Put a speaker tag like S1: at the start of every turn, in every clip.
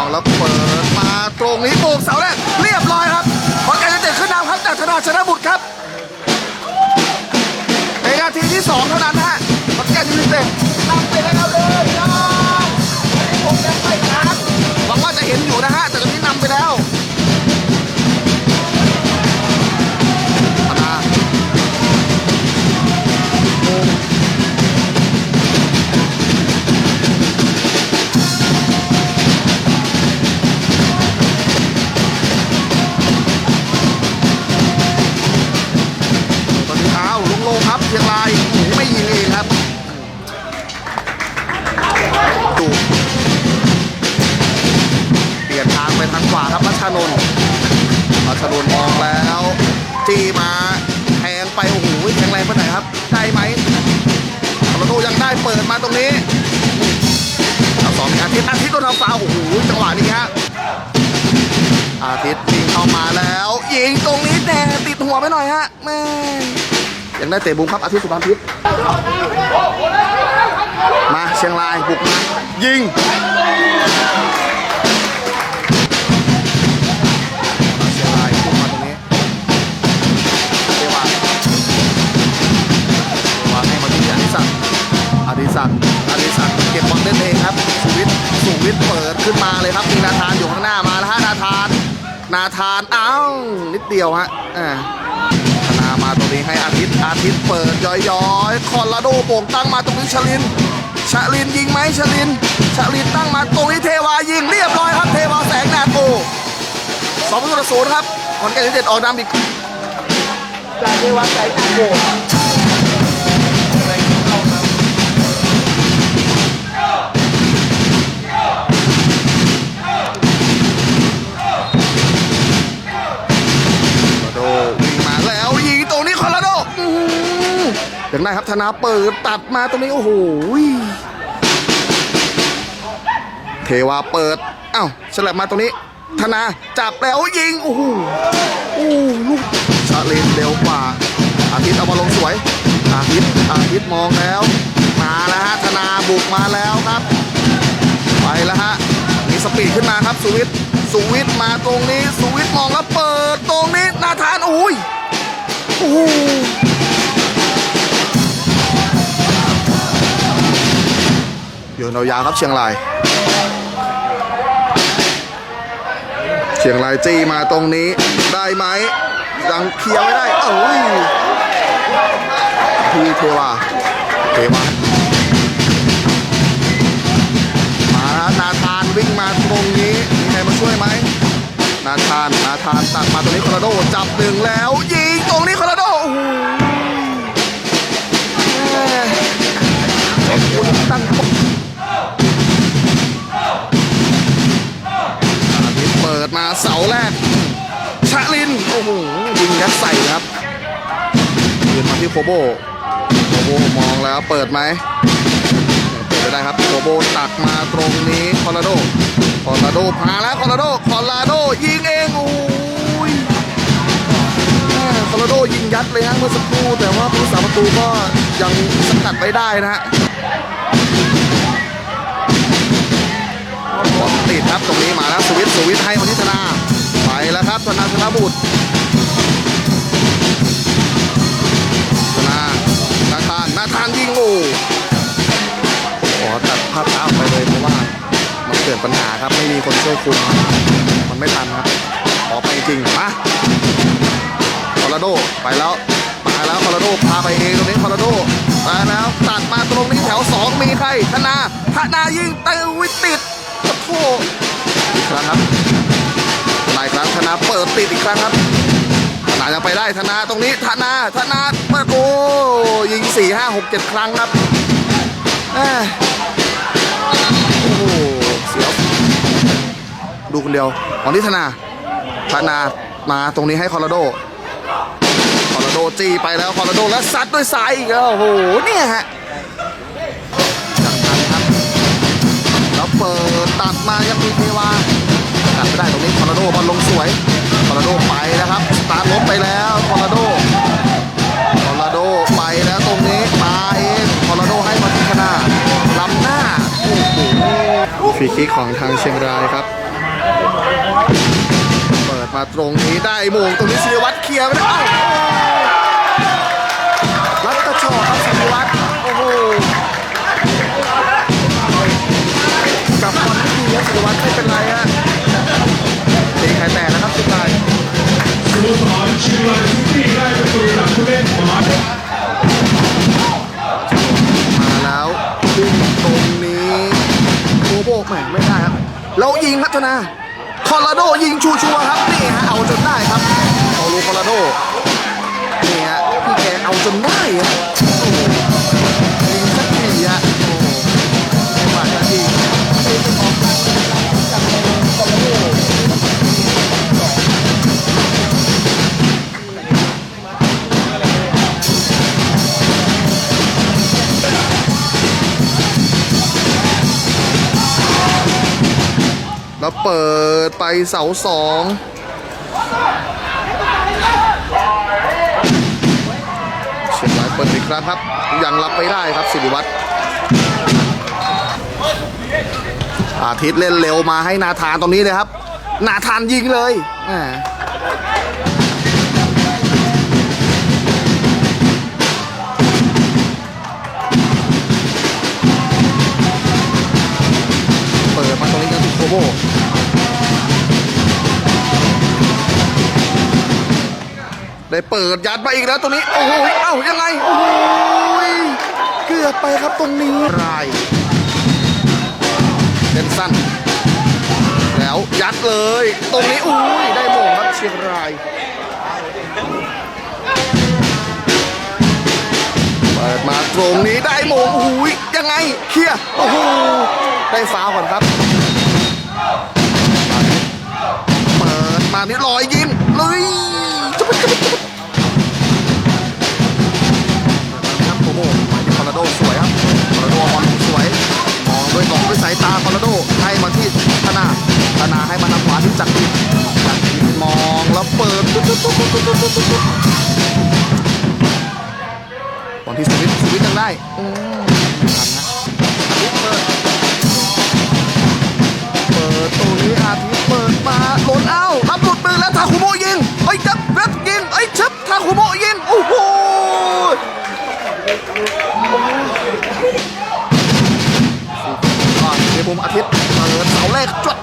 S1: องแล้วเปิดมาตรงนี้โบกเสาแรกเรียบร้อยครับขอนแก่นยูไนเต็ดขึ้นนำครับจากธนาชนะบุตรครับในนาทีที่สองเท่านั้นฮะขอนแก่นยูไนเต็ดนำไปแล้วเลยยอดผมยังไม่ทันหวังว่าจะเห็นอยู่นะฮะ นนท์รัชนนท์มองแล้วจี้มาแทงไปโอ้โหแทงแรงไปไหนครับ ได้ไหมคาร์โดยังได้เปิดมาตรงนี้เอาสองอาทิตย์อาทิตย์โดนทำฟาวโอ้โหจังหวะนี้ฮะอาทิตย์ยิงเข้ามาแล้วยิงตรงนี้แดงติดหัวไปหน่อยฮะแม่ยังได้เตะบุ้มครับอาทิตย์สุพรรณพิษมาเชียงรายบุกมายิง ศักดิ์อดิศักดิ์เก็บบอลเล่นเองครับสุวิทย์สุวิทย์เปิดขึ้นมาเลยครับมีนาธานอยู่ข้างหน้ามาแล้วฮะนาธาน นาธานอ้าวนิดเดียวฮะอ่าธนามาตรงนี้ให้อาทิตย์อาทิตย์เปิดย้อยๆคอนลาโดโป่งตั้งมาตรงนี้ชลินชลินยิงไหมชลินชลินตั้งมาตรงนี้เทวายิงเรียบร้อยครับเทวาแสงนาโกสองประตูต่อศูนย์ครับขอนแก่นยูไนเต็ดออกนำอีกจากเทวาแสงนาโก งได้ครับธนาเปิดตัดมาตรงนี้โอ้โหเทวาเปิดเอ้าฉลับมาตรงนี้ ธนาจับแล้วยิงโอ้โหโอ้ลูกชาเลนเร็วกว่าอาทิตย์เอามาลงสวย อาทิตย์อาทิตย์มองแล้ว มาแล้วฮะธนาบุกมาแล้วครับ ไปแล้วฮะมีสปีดขึ้นมาครับสุวิทย์สุวิทย์มาตรงนี้สุวิทย์มองแล้วเปิดตรงนี้นาธานโอ้ยโอ้ โหโยนายาวครับเชียงราย เชียงรายจี้มาตรงนี้ได้ไหมยังเคลียร์ไม่ได้ เอ้ยทีเทวาเทวามาแล้วนาธานวิ่งมาตรงนี้มีใครมาช่วยไหมนาธานนาธานตัดมาตรงนี้คโลราโดจับหนึ่งแล้วยิงตรงนี้คโลราโดโอ้โหแม่ เสาแรกชะลิน โอ้โหยิงยัดใส่ครับยืนมาที่โคโบโคโบมองแล้วเปิดไหมเปิดไม่ได้ครับโคโบตักมาตรงนี้คอร์าโดคอร์าโดพาแล้วคอร์าโดคอร์าโดยิงเองโอ้ยคอร์าโดยิงยัดเลยฮะเมื่อสักครู่แต่ว่าผู้สาประตูก็ยังสกัดไว้ได้นะฮะ ครับตรงนี้มาแล้วสวิตสวิตให้มาที่ธนาไปแล้วครับธนาธนบุตรธนานาธานนาธานยิงโอ้ขอตัดภาพช้าออกไปเลยเพราะว่ามันเกิดปัญหาครับไม่มีคนช่วยคุมมันไม่ทันครับขอไปจริงมาคอร์ราโดไปแล้วมาแล้วคอร์ราโดพาไปเองตรงนี้คอร์ราโดมาแล้วตัดมาตรงนี้แถวสองมีใครธนาธนายิงเตวิติด โอ้โหอีกครั้งครับหลายครั้งธนาเปิดติดอีกครั้งครับธนายังไปได้ธนาตรงนี้ธนาธนาเปิดโอ้ยิงสี่ห้าหกเจ็ดครั้งครับโอ้โหเสียวดูคนเดียวของที่ธนาธนามาตรงนี้ให้คอร์โดคอร์โดจีไปแล้วคอร์โดแล้วซัดด้วยซ้ายอีกแล้วโอ้โหเนี่ยฮะ ตัดมายังมีเทวาตัดไม่ได้ตรงนี้คอนาโดบอลลงสวยคอนาโดไปนะครับตาร์ล้มไปแล้วคอนาโดคอนาโดไปแล้วตรงนี้มาเองคอนาโดให้มาที่ขนาดล้ำหน้าฟรีคิกของทางเชียงรายครับ เปิดมาตรงนี้ได้โมงตรงนี้ศิรวัตรเคลียร์ไปแล้ว นะครับเชียงราย
S2: สโมสรเชียงรายซิตี้ได้ประตูจากผู้เล่นหมา
S1: มาแล้วดึงตรงนี้โอ้โหแหมไม่ได้ครับแล้วยิงครับชนะคอร์ราโดยิงชัวร์ๆครับนี่ฮะเอาจนได้ครับเอาลูคอร์ราโดนี่ฮะพี่แกเอาจนได้ครับ เปิดไปเสาสองเชียงรายเปิดอีกครั้งครับ ยังรับไม่ได้ครับสิริวัตรอาทิตย์เล่นเร็วมาให้นาธานตรงนี้เลยครับ นาธานยิงเลยเปิดมาตรงนี้กันที่โคโบ ได้เปิดยัดมาอีกแล้วตรงนี้ โอ้โหเอ้ายังไง โอ้โหเกือบไปครับตรงนี้รายเป็นสั้น แล้วยัดเลย ตรงนี้อุ้ยได้โมงครับเชียงรายเปิดมาตรงนี้ได้โมงอุ้ยยังไงเคลียร์โอ้โหได้ฟาวล์ก่อนครับเปิดมานี่ลอยยิงเลยจุ๊บจุ๊บจุ๊บครับ นที่ธนาธนาให้มาทำงขวาที่จักรีจักรีมองแล้วเปิดตุ๊บตุ๊บตุ๊บตุ๊บตุ๊บตุ๊บตุ๊บบอลที่สวิตุ๊ดตยังได้ทันนะทิตเปิดเปิดตัวนี้อาทิตย์เปิดมาหล่นเอ้ปุ๊หลุดมือแล้วทาคุโมยิงไอ้จับเล็บยิงไอ้ชับทาคุโมยิงโอ้ปุ๊นมุมอาทิตย์าแรกจวด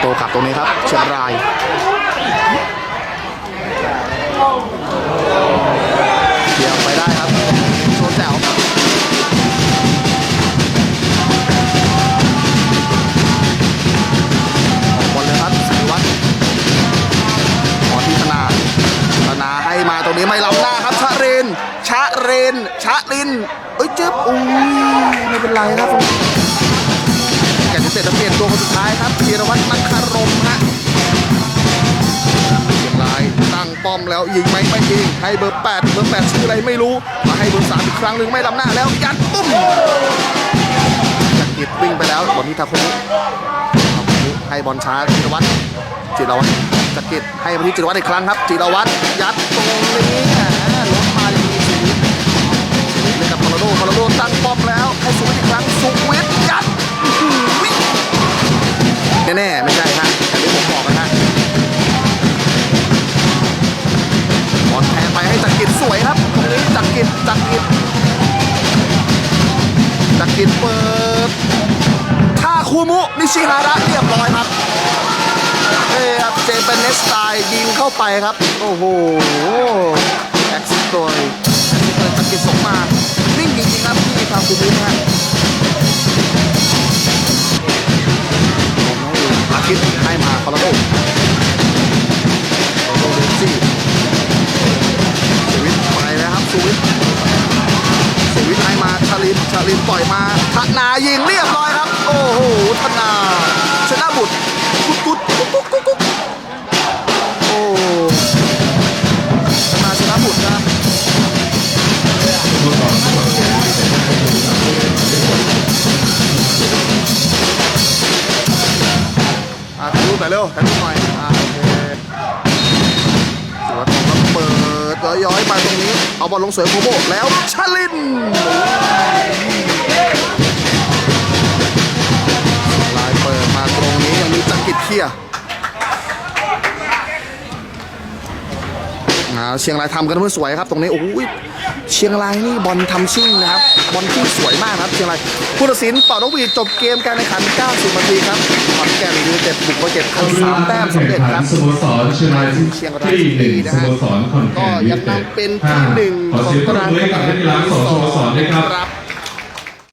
S1: โตกลับตรงนี้ครับ เชียงรายเกี่ยวไปได้ครับโชนแจ๋วออกบอลเลยครับสิริวัตรขอที่ธนาธนาให้มาตรงนี้ไม่ล้ำหน้า น ชะลินเอ้ยเจ็บอุ้ยไม่เป็นไรครับแกจะเสร็จจะเปลี่ยนตัวคนสุดท้ายครับธีรวัตรนักคารมฮะเชียงรายตั้งป้อมแล้วยิงไหมไม่ยิงให้เบอร์8เบอร์8ชื่ออะไรไม่รู้มาให้เบอร์3อีกครั้งหนึ่งไม่ลำหน้าแล้วยัดตุ้มจักริดวิ่งไปแล้วบอลที่ทาคุมิทาคุให้บอลช้าจิรวัตรจิรวัตรจักริดให้มาที่จิรวัตรอีกครั้งครับจิรวัตรยัดตรงนี้ โดคอร์โดตั้งป้อมแล้วให้สุวิทย์อีกครั้งสุวิทย์ยัดแน่ๆไม่ใช่ฮะแต่ที่ผมบอกกันฮะบอลแทนไปให้จักริดสวยครับตรงนี้จักริดจักริดจักริดเปิดท่าคูมุนิชิฮาระเรียบร้อยครับเอ้ครับเจเป็นเนสไตล์ยิงเข้าไปครับ โอ้โหแอคซิสโดยแอคซิสโดยจักริดส่งมา นิ่ครับที่ทาคูมุนะฮะอาทิตย์ให้มาคอร์โดคอร์โดเดนซี่สวิตไปแล้วครับสวิตสวิตให้มาชาลินชาลินปล่อยมาธนายิงเรียบร้อยครับ โอ้โหธนาชนะบุตรกุดกุดกุ๊กกุ๊กกุ๊กกุ๊ก หน่อยเร็วถ่ายรูปหน่อยอะโอเคสวัสดีครับเปิดย้อยๆไปตรงนี้ เอาบอลลงสวยโคโบแล้วชาลินลายเปิดมาตรงนี้ยังมีจักริดเคลียร์ อ่าเชียงรายทำกันเพื่อสวยครับ ตรงนี้โอ้ยเชียงรายนี่บอลทำชิ่งนะครับบอลที่สวยมากครับเชียงรายผู้ตัดสินเป่านกหวีดจบเกมการแข่งขัน 90 นาทีครับขอนแก่นยูไนเต็ดบุกไปเก็บคันสามแต้มสำเร็จครับ
S2: สโมสรเชียงรายซิตี้หนึ่งสโมสรขอนแก่
S1: ก็
S2: นยู
S1: ยัง
S2: ไนเต็ด
S1: นำเป็นที่หนึ่ง
S2: ขอเสียงปรบมือให้กับนักกีฬาสองสโมสรด้วยครับ
S1: ครับ